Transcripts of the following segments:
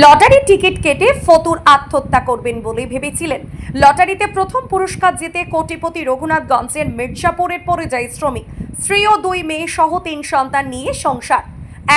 লটারির টিকিট কেটে ফতুর আত্মহত্যা করবেন বলে ভেবেছিলেন। লটারিতে প্রথম পুরস্কার জিতে কোটিপতি রঘুনাথগঞ্জের মির্জাপুরের পরিযায়ী শ্রমিক। স্ত্রী ও দুই মেয়ে সহ তিন সন্তান নিয়ে সংসার।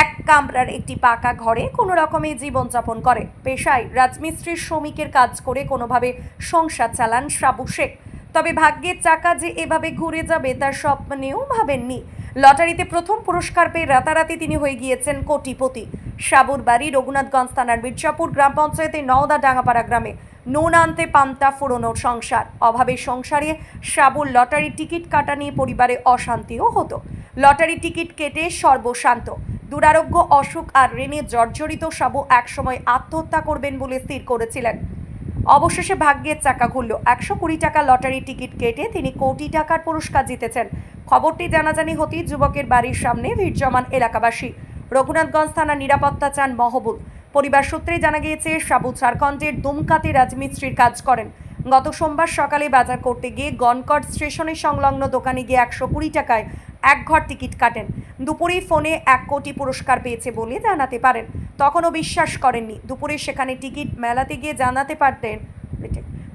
এক কামরার একটি পাকা ঘরে কোনো রকমে জীবনযাপন করে। পেশায় রাজমিস্ত্রির শ্রমিকের কাজ করে কোনোভাবে সংসার চালান সাবু শেখ। তবে ভাগ্যের চাকা যে এভাবে ঘুরে যাবে তার স্বপ্নেও ভাবেননি। লটারিতে প্রথম পুরস্কার পেয়ে রাতারাতি তিনি হয়ে গিয়েছেন কোটিপতি। সাবুর বাড়ি রঘুনাথগঞ্জ থানার মির্জাপুর গ্রাম পঞ্চায়েতের নওদা ডাঙ্গাপাড়া গ্রামে নুন আনতে পান্তা ফুরোনো সংসার। অভাবে সংসারে সাবুর লটারি টিকিট কাটা নিয়ে পরিবারে অশান্তিও হতো। লটারি টিকিট কেটে সর্বশান্ত। দুরারোগ্য অসুখ আর ঋণে জর্জরিত সাবু একসময় আত্মহত্যা করবেন বলে স্থির করেছিলেন। অবশেষে ভাগ্যের চাকা ঘুরল। একশো কুড়ি টাকা লটারি টিকিট কেটে তিনি কোটি টাকার পুরস্কার জিতেছেন। খবরটি জানাজানি হতেই যুবকের বাড়ির সামনে ভিড় জমান এলাকাবাসী। রঘুনাথগঞ্জ থানা নিরাপত্তা চান মহবুল পরিবার সূত্রে জানা গিয়েছে, সাবু ঝাড়খণ্ডের দুমকাতে রাজমিস্ত্রির কাজ করেন। গত সোমবার সকালে বাজার করতে গিয়ে গনকট স্টেশনের সংলগ্ন দোকানে গিয়ে একশো কুড়ি টাকায় এক ঘর টিকিট কাটেন। দুপুরেই ফোনে এক কোটি পুরস্কার পেয়েছে বলে জানাতে পারেন। তখনও বিশ্বাস করেননি। দুপুরে সেখানে টিকিট মেলাতে গিয়ে জানাতে পারতেন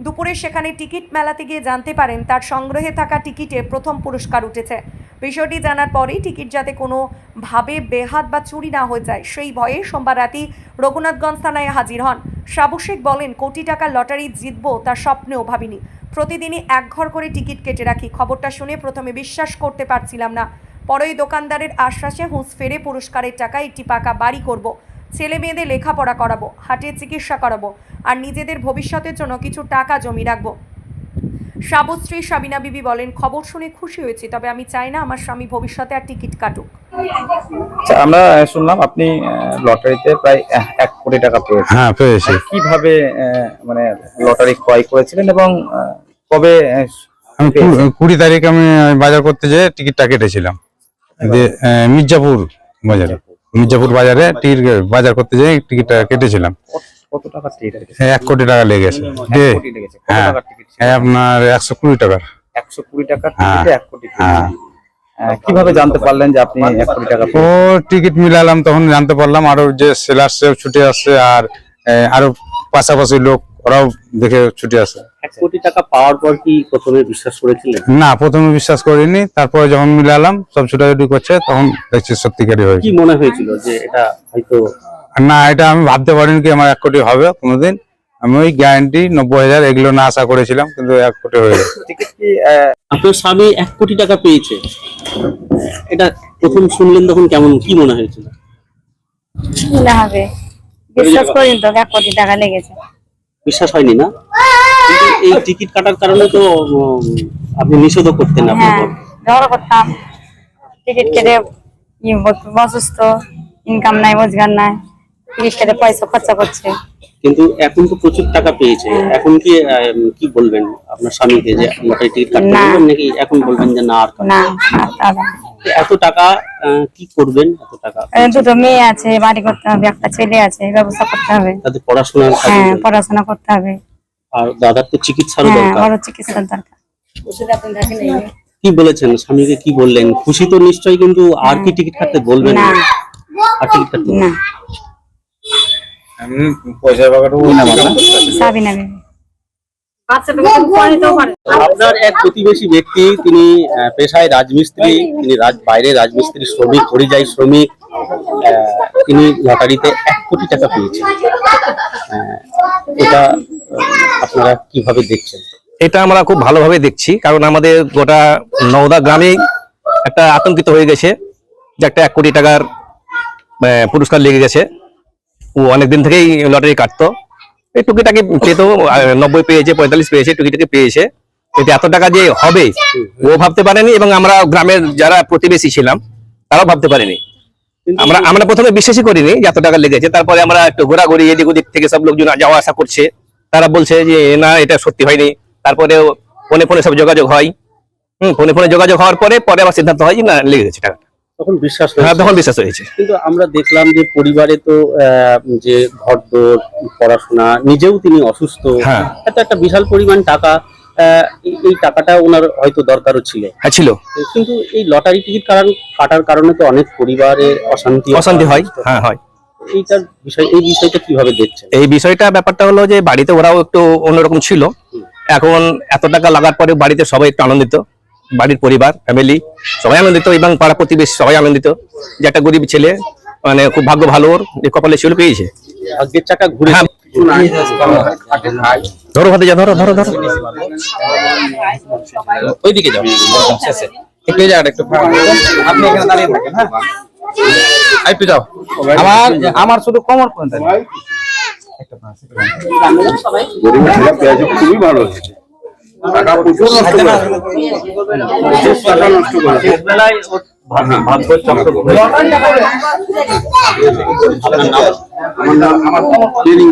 দুপুরে সেখানে টিকিট মেলাতে গিয়ে জানতে পারেন, তার সংগ্রহে থাকা টিকিটে প্রথম পুরস্কার উঠেছে। বিষয়টি জানার পরেই টিকিট যাতে কোনোভাবে বেহাত বা চুরি না হয়ে যায়, সেই ভয়ে সোমবার রাতেই রঘুনাথগঞ্জ থানায় হাজির হন। সাবু শেখ বলেন, কোটি টাকার লটারি জিতবো তার স্বপ্নেও ভাবিনি। প্রতিদিনই এক ঘর করে টিকিট কেটে রাখি। খবরটা শুনে প্রথমে বিশ্বাস করতে পারছিলাম না। পরেই দোকানদারের আশ্বাসে হুঁশ ফেরে পুরস্কারের টাকা একটি পাকা বাড়ি করব। ছেলে মেয়েদের লেখাপড়া করাবো হাটের চিকিৎসা করাবো, আর নিজেদের ভবিষ্যতের জন্য কিছু টাকা জমি রাখব। সাবু স্ত্রী সাবিনা বিবি বলেন খবর শুনে খুশি হয়েছি তবে আমি চাই না আমার স্বামী ভবিষ্যতে আর টিকিট কাটুক। আচ্ছা, আমরা শুনলাম আপনি লটারিতে প্রায় এক- কোটি টাকা পেয়েছেন। হ্যাঁ পেয়েছি। কীভাবে মানে লটারি ক্রয় করেছিলেন এবং কবে আমি? কুড়ি তারিখ আমি বাজার করতে যেয়ে টিকিটটা কেটেছিলাম। যে মির্জাপুর বাজারে। মির্জাপুর বাজারে টিকিট বাজার করতে যেয়ে টিকিটটা কেটেছিলাম। কত টাকা টিকিট আছে হ্যাঁ, এক কোটি টাকা লেগেছে। হ্যাঁ। হ্যাঁ, আপনার একশো কুড়ি টাকার। একশো কুড়ি টাকার। টিকিটে এক কোটি টিকিট। আহ, কীভাবে জানতে পারলেন যে আপনি এক কোটি টাকা ও টিকিট মিলালাম তখন জানতে পারলাম আরও যে সেলার সেও ছুটে আসছে আর আরও পাশাপাশি লোক ওরাও দেখে ছুটে আসে এক কোটি টাকা পাওয়ার পর কি প্রথমে বিশ্বাস করেছিলেন? না প্রথমে বিশ্বাস করিনি। তারপরে যখন মিলালাম সব ছুটাছুটি করছে তখন দেখছি সত্যিকারই হয়েছে। কি মনে হয়েছিল যে এটা হয়তো না এটা আমি ভাবতে পারিনি কি আমার এক কোটি হবে কোনোদিন। আমি ওই গ্যারান্টি নব্বই হাজার এগুলো না আশা করেছিলাম কিন্তু এক কোটি হয়ে গেছে। টিকিট আহ, আপনার স্বামী এক কোটি টাকা পেয়েছে। এটা প্রথম শুনলেন তখন কেমন কি মনে হয়েছিল? না হবে বিশ্বাস করিনি তো এক কোটি টাকা লেগেছে। বিশ্বাস হয়নি না? এই টিকিট কাটার কারণে তো আপনি নিষেধও করতেন হ্যাঁ আপনার ঝগড়া করতাম। টিকিট কেটে ই অসুস্থ ইনকাম নাই রোজগার নাই। কেটে পয়সা খরচা করছে। কিন্তু এখন তো প্রচুর টাকা পেয়েছে। এখন কি কি বলবেন আপনার স্বামীকে যে লটারি টিকিট কাটতে। বলবেন নাকি এখন বলবেন যে না আর না এত টাকা কি করবেন? এত টাকা দুটো মেয়ে আছে বাড়ি করতে হবে একটা ছেলে আছে ব্যবস্থা করতে হবে। তাদের পড়াশোনার হ্যাঁ পড়াশোনা করতে হবে। আর দাদার তো চিকিৎসারও হ্যাঁ দরকার। বড় চিকিৎসার দরকার। কি বলেছেন? স্বামীকে কি বললেন? খুশি তো নিশ্চয়ই কিন্তু আর কি টিকিট কাটতে বলবেন না। আর টিকিট কাটতে না। ওই না সাবিনা বিবি। আপনার এক প্রতিবেশী ব্যক্তি তিনি পেশায় রাজমিস্ত্রি তিনি রাজ বাইরে রাজমিস্ত্রি শ্রমিক পরিযায়ী শ্রমিক তিনি লটারিতে এক কোটি টাকা পেয়েছেন। এটা আপনারা কীভাবে দেখছেন? এটা আমরা খুব ভালোভাবে দেখছি কারণ আমাদের গোটা নওদা গ্রামে একটা আতঙ্কিত হয়ে গেছে যে একটা এক কোটি টাকার পুরস্কার লেগে গেছে। অনেকদিন থেকেই লটারি কাটতো। এই টুকিটাকি পেতো নব্বই পেয়েছে পঁয়তাল্লিশ পেয়েছে টুকিটাকি পেয়েছে। কিন্তু এত টাকা যে হবে ও ভাবতে পারেনি এবং আমরা গ্রামের যারা প্রতিবেশী ছিলাম তারাও ভাবতে পারেনি। আমরা আমরা প্রথমে বিশ্বাসই করিনি যে এত টাকা লেগেছে তারপরে আমরা একটু ঘোরাঘুরি এদিক ওদিক থেকে সব লোকজন যাওয়া আসা করছে। তারা বলছে যে না এটা সত্যি হয়নি। তারপরে ফোনে ফোনে সব যোগাযোগ হয়। হম ফোনে ফোনে যোগাযোগ হওয়ার পরে পরে আবার সিদ্ধান্ত হয় যে না লেগে গেছে টাকা তখন বিশ্বাস হ্যাঁ তখন বিশ্বাস হয়েছে। কিন্তু আমরা দেখলাম যে পরিবারে তো যে ঘরদোর পড়াশোনা নিজেও তিনি অসুস্থ। হ্যাঁ। এত একটা বিশাল পরিমাণ টাকা এই- টাকাটা ওনার হয়তো দরকারও ছিল। হ্যাঁ ছিল। কিন্তু এই লটারি টিকিট কাটার কাটার কারণে তো অনেক পরিবারে অশান্তি অশান্তি হয়। হ্যাঁ হয়। এইটার বিষয় এই বিষয়টা কীভাবে দেখছেন? এই বিষয়টা ব্যাপারটা হলো যে বাড়িতে ওরাও একটু অন্যরকম ছিল। এখন এত টাকা লাগার পরে বাড়িতে সবাই একটু আনন্দিত। বাড়ির পরিবার ফ্যামিলি সবাই আনন্দিত এবং পাড়া প্রতিবেশী সবাই আনন্দিত। যে একটা গরিব ছেলে মানে খুব ভাগ্য ভালো ওর যে কপালে ছিল পেয়েছে। ভাগ্যের চাকা ঘুরে হ্যাঁ। ধরো হাতে যা ধরো ধরো ধরো। ওইদিকে যাও। শেষে। একটু জায়গাটা একটু ফাঁকা। করে দাও। আপনি এখানে দাঁড়িয়ে থাকেন হ্যাঁ? একটু যাও। আমার আমার শুধু কোমর পর্যন্ত। খুবই ভালো হয়েছে। টাকা প্রচুর নষ্ট করেছে প্রচুর টাকা নষ্ট করেছে আমার নাম আমার ট্রেনিং